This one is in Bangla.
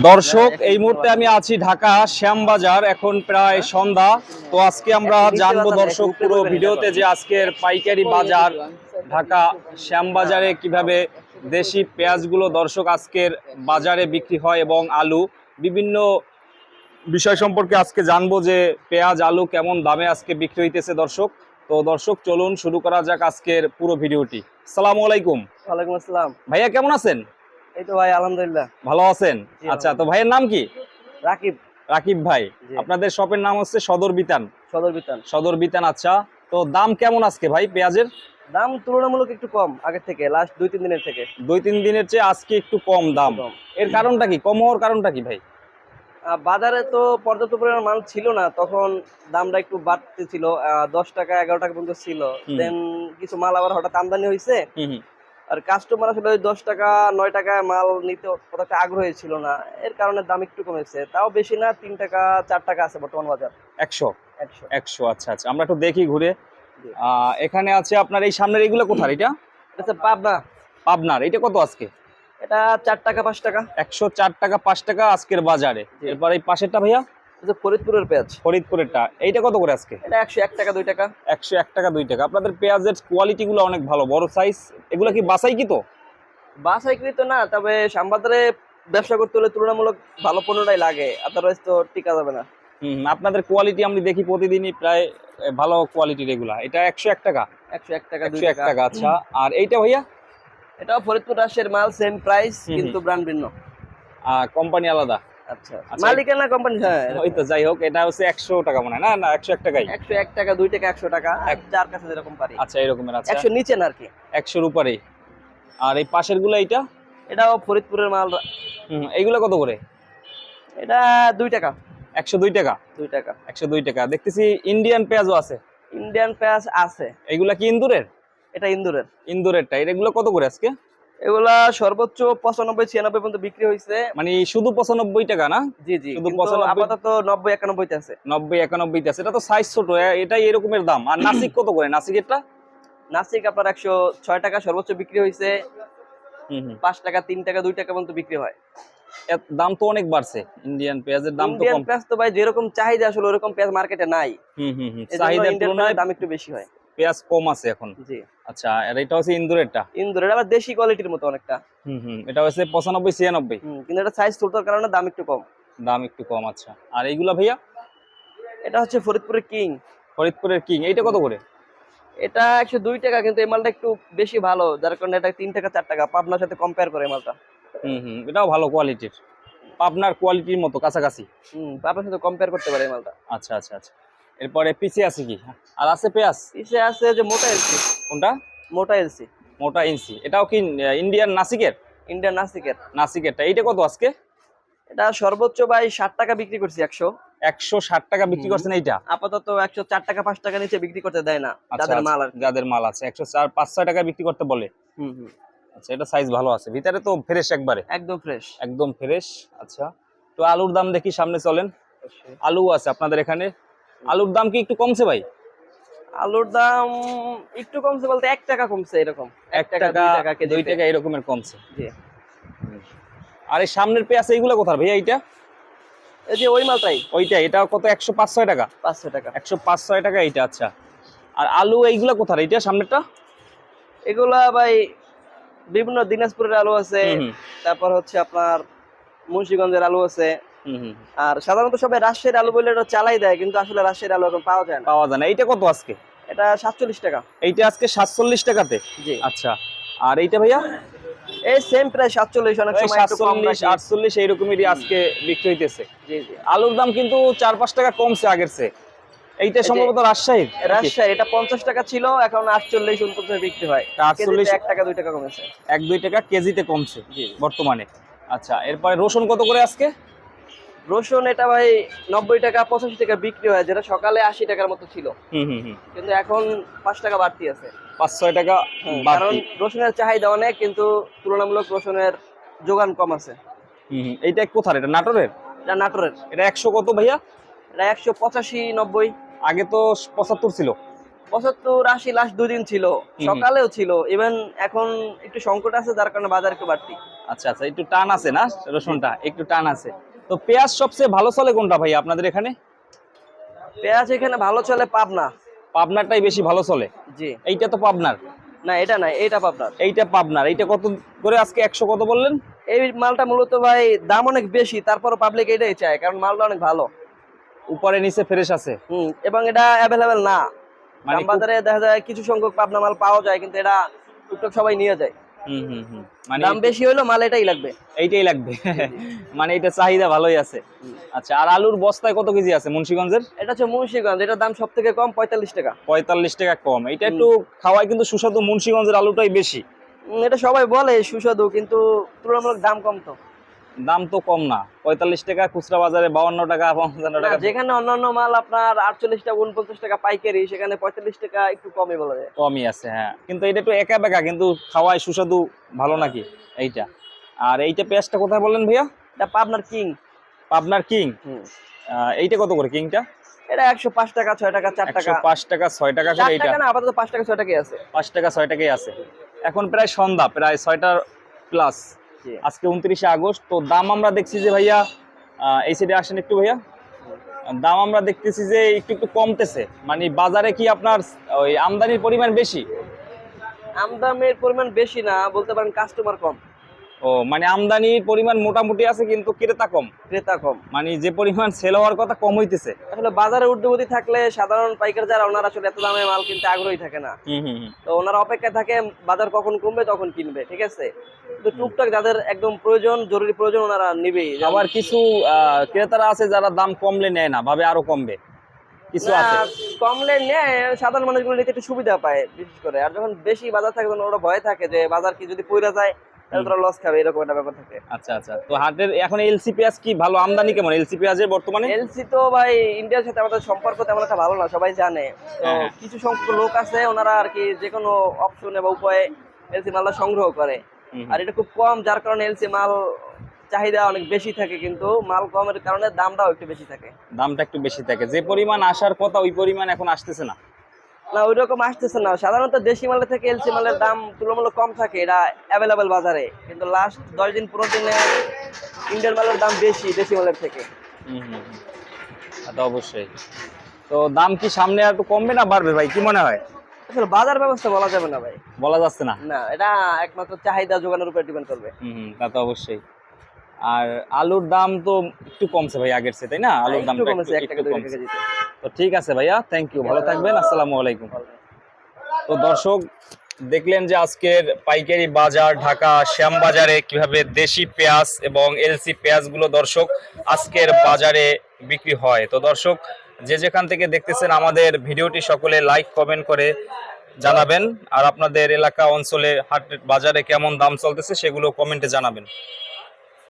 দর্শক এই মুহূর্তে আমি আছি ঢাকা শ্যামবাজার এখন প্রায় সন্ধ্যা। তো আজকে আমরা জানব দর্শক পুরো ভিডিওতে যে আজকের পাইকারি বাজার ঢাকা শ্যামবাজারে কীভাবে দেশি পেঁয়াজগুলো দর্শক আজকের বাজারে বিক্রি হয় এবং আলু। বিভিন্ন বিষয় সম্পর্কে আজকে জানব যে পেঁয়াজ আলু কেমন দামে আজকে বিক্রি হইতেছে দর্শক। তো দর্শক চলুন শুরু করা যাক আজকের পুরো ভিডিওটি। সালাম আলাইকুম। ওয়ালাইকুম আসসালাম। ভাইয়া কেমন আছেন? এই তো ভাই আলহামদুলিল্লাহ। ভালো আছেন? আচ্ছা তো ভাইয়ের নাম কি? রাকিব। রাকিব ভাই আপনাদের শপের নাম হচ্ছে সদর বিতান। সদর বিতান। সদর বিতান আচ্ছা তো দাম কেমন আজকে ভাই পেঁয়াজের? দাম তুলনামূলক একটু কম আগের থেকে লাস্ট দুই তিন দিনের থেকে। দুই তিন দিনের চেয়ে আজকে একটু কম দাম। এর কারণটা কি? কম হওয়ার কারণটা কি ভাই? বাজারে তো পর্যাপ্ত পরিমাণ মাল ছিল না তখন দামটা একটু বাড়তে ছিল দশ টাকা এগারো টাকা পর্যন্ত ছিল। দেন কিছু মাল আবার হঠাৎ আমদানি হয়েছে। আর কাস্টমার আসলে ওই দশ টাকা নয় টাকায় মাল নিতে একটা আগ্রহী ছিল না। এর কারণে দাম একটু কমেছে। তাও বেশি না তিন টাকা চার টাকা আছে বর্তমান বাজার। একশো? একশো। একশো আচ্ছা আচ্ছা। আমরা একটু দেখি ঘুরে। এখানে আছে আপনার এই সামনের এইগুলো কোথায় এটা? এটা পাবনা। পাবনার। এটা কত আজকে? এটা চার টাকা পাঁচ টাকা। একশো চার টাকা পাঁচ টাকা আজকের বাজারে। এরপর এই পাশেরটা ভাইয়া? ফরিদপুরের পেঁয়াজ। ফরিদপুরেরটা এইটা কত করে আজকে? এটা একশো এক টাকা দুই টাকা। একশো এক টাকা দুই টাকা। আপনাদের পেঁয়াজের কোয়ালিটি গুলো অনেক ভালো বড় সাইজ এগুলো কি বাসাই কি তো? না তবে শ্যামবাজারে ব্যবসা করতে হলে তুলনামূলক ভালো পণ্যটাই লাগে আদারওয়াইজ তো টিকা যাবে না। হুম, আপনাদের কোয়ালিটি আমি দেখি প্রতিদিনই প্রায় ভালো কোয়ালিটির এগুলা এটা একশো এক টাকা? একশো এক টাকা দুই এক টাকা। আচ্ছা। আর এইটা ভাইয়া? এটাও ফরিদপুর রাজশাহীর মাল সেম প্রাইস কিন্তু ব্র্যান্ড ভিন্ন। কোম্পানি আলাদা। আচ্ছা আচ্ছা, মালিকানা কোম্পানি হ্যাঁ। ওই তো যাই হোক এটা হচ্ছে একশো টাকা মনে হয়। না না একশো এক টাকাই একশো এক টাকা দুই টাকা একশো টাকা। যার কাছে যেরকম পারি। আচ্ছা এরকমের আচ্ছা। একশো নিচে না আর কি? একশোর উপরেই। আর এই পাশেরগুলো এইটা? এটাও ফরিদপুরের মাল। হুম, এইগুলো কত করে? এটা দুই টাকা। একশো দুই টাকা? দুই টাকা। একশো দুই টাকা। দেখতেছি ইন্ডিয়ান পেঁয়াজও আছে। ইন্ডিয়ান পেঁয়াজ আছে। এইগুলা কি ইন্দুরের? এটা ইন্দুরের। ইন্দুরেরটা। এগুলো কত করে আজকে? এগুলা সর্বোচ্চ পঁচানব্বই ছিয়ানব্বই পর্যন্ত বিক্রি হয়েছে মানে শুধু পঁচানব্বই টাকা না? জি জি শুধু কিন্তু 95 আপাতত নব্বই একানব্বইতে আছে। নব্বই একানব্বইতে আছে। এটা তো সাইজ ছোট এটাই এরকমের দাম। আর নাসিক কত করে? নাসিকেরটা নাসিক আপনার একশো ছয় টাকা সর্বোচ্চ বিক্রি হয়েছে পাঁচ টাকা তিন টাকা দুই টাকা পর্যন্ত বিক্রি হয়। দাম তো অনেক বাড়ছে। ইন্ডিয়ান পেঁয়াজের দাম তো কম। পেঁয়াজ তো ভাই যেরকম চাহিদা আসলে ওরকম পেঁয়াজ মার্কেটে নাই। হুম হুম তুলনায় দাম একটু বেশি হয়। পেঁয়াজ কম আছে এখন। জি। আচ্ছা আর এটা হচ্ছে ইন্দুরেরটা ইন্দোর এটা আবার দেশি কোয়ালিটির মতো অনেকটা। হুম হুম এটা হচ্ছে পঁচানব্বই ছিয়ানব্বই। হুম, কিন্তু এটা সাইজ ছোটর কারণে দাম একটু কম। দাম একটু কম আচ্ছা। আর এইগুলা ভাইয়া? এটা হচ্ছে ফরিদপুরের কিং। ফরিদপুরের কিং এইটা কত করে? এটা একশো দুই টাকা কিন্তু এই মালটা একটু বেশি ভালো যার কারণে এটা তিন টাকা চার টাকা। পাবনার সাথে কম্পেয়ার করে মালটা। হুম হুম এটাও ভালো কোয়ালিটির পাবনার কোয়ালিটির মতো কাছাকাছি। হুম পাবনার সাথে কম্পেয়ার করতে পারে এই মালটা। আচ্ছা আচ্ছা আচ্ছা। এরপরে পিছিয়ে আছে কি? আর আছে পেঁয়াজ? পিছে আছে যে মোটা এলসি। কোনটা? মোটা এলসি। মোটা ইঞ্চি এটাও কি ইন্ডিয়ান নাসিকের? ইন্ডিয়ান নাসিকের। নাসিকেরটা। এইটা কত আজকে? এটা সর্বোচ্চ ভাই ষাট টাকা বিক্রি করছি একশো। একশো ষাট টাকা বিক্রি। করছেন এইটা? আপাতত একশো চার টাকা পাঁচ টাকা নিচে বিক্রি করতে দেয় না আচ্ছা, যাদের আচ্ছা, মাল আর যাদের মাল আছে। একশো চার পাঁচ ছয় টাকা বিক্রি করতে বলে? হুম হুম। আচ্ছা এটা সাইজ ভালো আছে। ভিতরে তো ফ্রেশ একবারে। একদম ফ্রেশ একদম ফ্রেশ আচ্ছা তো আলুর দাম দেখি সামনে চলেন। আলু আছে আপনাদের এখানে। আলুর দাম কি একটু কমছে ভাই? আলুর দাম একটু কমছে বলতে এক টাকা কমছে এরকম। এক টাকা দুই টাকা এরকমের কমছে। জি। আর এই সামনের পেঁয়াজ এইগুলো কোথায় ভাইয়া এইটা? এই যে ওই মালটাই। ওইটা এটা কত? একশো পাঁচ ছয় টাকা? পাঁচশো টাকা। একশো পাঁচ ছয় টাকা এইটা আচ্ছা। আর আলু এইগুলো কোথায় এইটা সামনেরটা? এগুলা ভাই বিভিন্ন দিনাজপুরের আলু আছে তারপর হচ্ছে আপনার মুন্সিগঞ্জের আলু আছে। আর সাধারণত সবাই রাজশাহীর আলু বলে এটা চালাই দেয় কিন্তু আসলে রাজশাহীর আলু এখন পাওয়া যায় না। পাওয়া যায় না। এইটা কত আজকে? এটা সাতচল্লিশ টাকা। এইটা আজকে সাতচল্লিশ টাকাতে? জি। আচ্ছা। আর এইটা ভাইয়া? এই সেম প্রায় সাতচল্লিশ অনেক সময় সাতচল্লিশ। আটচল্লিশ আজকে বিক্রি হইতেছে। জি জি। আলুর দাম কিন্তু চার পাঁচ টাকা কমছে আগের চেয়ে। এইটা সম্ভবত রাজশাহীর রাজশাহী এটা পঞ্চাশ টাকা ছিল এখন আটচল্লিশ উনপঞ্চাশ বিক্রি হয়। তা 48 কেজিতে এক টাকা দুই টাকা কমেছে। এক দুই টাকা কেজিতে কমছে জি। বর্তমানে। আচ্ছা এরপরে রসুন কত করে আজকে? রসুন এটা ভাই নব্বই টাকা পঁচাশি টাকা বিক্রি হয় যেটা সকালে আশি টাকার মতো ছিল। কিন্তু এখন পাঁচ টাকা বাড়তি আছে। পাঁচ ছয় টাকা কারণ রসুনের চাহিদা অনেক কিন্তু তুলনামূলক রসুনের যোগান কম আছে। এইটা কোথার? এটা নাটোরের? এটা নাটোরের। এটা একশো কত ভাইয়া? এটা একশো পঁচাশি নব্বই। আগে তো পঁচাত্তর ছিল। পঁচাত্তর আশি লাস্ট দুদিন ছিল। সকালেও ছিল। ইভেন এখন একটু সংকট আছে যার কারণে বাজার একটু বাড়তি। আচ্ছা আচ্ছা। একটু টান আছে না রসুনটা? একটু টান আছে। তো পেঁয়াজ সবচেয়ে ভালো চলে কোনটা ভাই আপনাদের এখানে? পেঁয়াজ এখানে ভালো চলে পাবনা। পাবনারটাই বেশি ভালো চলে? জি। এইটা তো পাবনার? না এটা না এটা পাবনার। এইটা পাবনার। এইটা কত করে আজকে একশো কত বললেন? এই মালটা মূলত ভাই দাম অনেক বেশি তারপর পাবলিক এটাই চায় কারণ মালটা অনেক ভালো। উপরে নিচে ফ্রেশ আছে? হুম এবং এটা অ্যাভেলেবেল না। মানে বাজারে দেখা যায় কিছু সংখ্যক পাবনা মাল পাওয়া যায় কিন্তু এটা টুকটাক সবাই নিয়ে যায়। দাম বেশি হলো মাল এটাই লাগবে। এইটাই লাগবে। মানে এটা চাহিদা ভালোই আছে। আচ্ছা আর আলুর বস্তায় কত কেজি আছে মুন্সিগঞ্জের? এটা হচ্ছে মুন্সিগঞ্জ এটার দাম সব থেকে কম পঁয়তাল্লিশ টাকা। পঁয়তাল্লিশ টাকা কম। এটা একটু খাওয়ায় কিন্তু সুস্বাদু মুন্সিগঞ্জের আলুটাই বেশি। এটা সবাই বলে সুস্বাদু কিন্তু তুলনামূলক দাম কম তো। দাম তো কম না। পঁয়তাল্লিশ টাকা খুচরা বাজারে বাউন্ন টাকা পঞ্চান্ন টাকা। যেখানে অন্যান্য মাল আপনার আটচল্লিশ টাকা উনপঞ্চাশ টাকা পাইকারি সেখানে পঁয়তাল্লিশ টাকা একটু কমই বলা যায়। কমই আছে হ্যাঁ। কিন্তু এটা একটু একা বেকা কিন্তু খাওয়ায় সুস্বাদু ভালো নাকি এইটা? আর এইটা পেঁয়াজটা কোথায় বললেন ভাইয়া? এটা পাবনার কিং। পাবনার কিং? এইটা কত করে কিংটা? এটা একশো পাঁচ টাকা ছয় টাকা চার টাকা। পাঁচ টাকা ছয় টাকা করে এইটা। না আপাতত পাঁচ টাকা ছয় টাকাই আছে। পাঁচ টাকা ছয় টাকাই আছে। এখন প্রায় সন্ধ্যা প্রায় ছয়টার প্লাস। আজকে উনত্রিশে আগস্ট তো দাম আমরা দেখছি যে ভাইয়া এই সাইডে আসেন একটু ভাইয়া। দাম আমরা দেখতেছি যে একটু একটু কমতেছে। মানে বাজারে কি আপনার ওই আমদানির পরিমাণ বেশি? আমদানির পরিমাণ বেশি না বলতে পারেন কাস্টমার কম। ও মানে আমদানির পরিমাণ মোটামুটি আছে কিন্তু ক্রেতা কম। ক্রেতা কম। মানে যে পরিমাণ সেল হওয়ার কথা কম হইতেছে। আসলে বাজারে ঊর্ধ্বগতি থাকলে সাধারণ পাইকার যারা ওনারা আসলে এত দামে মাল কিনতে আগ্রহী থাকে না। তো ওনারা অপেক্ষায় থাকে বাজার কখন কমবে তখন কিনবে ঠিক আছে? তো টুকটাক যাদের একদম প্রয়োজন জরুরি প্রয়োজন ওনারা নিবেই। আবার কিছু ক্রেতারা আছে যারা দাম কমলে নেয় না ভাবে আরও কমবে। কিছু আছে? কমলে নেয় সাধারণ মানুষগুলো নিতে একটু সুবিধা পায় বিশেষ করে। আর যখন বেশি বাজার থাকে তখন ওরা ভয় থাকে যে বাজার কি যদি পইরা যায় তাহলে তোরা লস খাবে এরকম একটা ব্যাপার থাকে। আচ্ছা আচ্ছা। তো হাটের এখন এলসি পেঁয়াজ কি ভালো আমদানি কেমন? এলসি পেঁয়াজের বর্তমানে? এলসি তো ভাই ইন্ডিয়ার সাথে আমাদের সম্পর্ক তেমন একটা ভালো না সবাই জানে। তো হ্যাঁ। কিছু সংখ্যক লোক আছে ওনারা আর কি যে কোনো অপশনে বা উপায়ে এলসি মালটা সংগ্রহ করে। আর এটা খুব কম যার কারণে এলসি মাল চাহিদা অনেক বেশি থাকে কিন্তু মাল কমের কারণে দামটাও একটু বেশি থাকে। দামটা একটু বেশি থাকে। যে পরিমাণ আসার কথা ওই পরিমাণ এখন আসতেছে না। না ওই রকম আসতেছে না। সাধারণত দেশি মালের থেকে এলসি মালের দাম তুলনামূলক কম থাকে এটা অ্যাভেলেবেল বাজারে। কিন্তু লাস্ট দশ দিন পনেরো দিনে ইন্ডিয়ান মালের দাম বেশি দেশি মালের থেকে। তা অবশ্যই। তো দাম কি সামনে আর একটু কমবে না বাড়বে ভাই? কি মনে হয়? আসলে বাজার ব্যবস্থা বলা যাবে না ভাই। বলা যাচ্ছে না? না এটা একমাত্র চাহিদা যোগানোর উপর ডিপেন্ড করবে। হুম, তা তো অবশ্যই। আর আলুর দাম তো একটু কমছে ভাই আগের চেয়ে তাই না? আলুর দাম একটু এক টাকা কমছে। তো ঠিক আছে ভাইয়া থ্যাংক ইউ ভালো থাকবেন আসসালামু আলাইকুম। তো দর্শক দেখলেন যে আজকের পাইকারি বাজার ঢাকা শ্যামবাজারে কীভাবে দেশি পেঁয়াজ এবং এলসি পেঁয়াজগুলো দর্শক আজকের বাজারে বিক্রি হয়। তো দর্শক যে যেখান থেকে দেখতেছেন আমাদের ভিডিওটি সকলে লাইক কমেন্ট করে জানাবেন। আর আপনাদের এলাকা অঞ্চলে হাট বাজারে কেমন দাম চলতেছে সেগুলো কমেন্টে জানাবেন।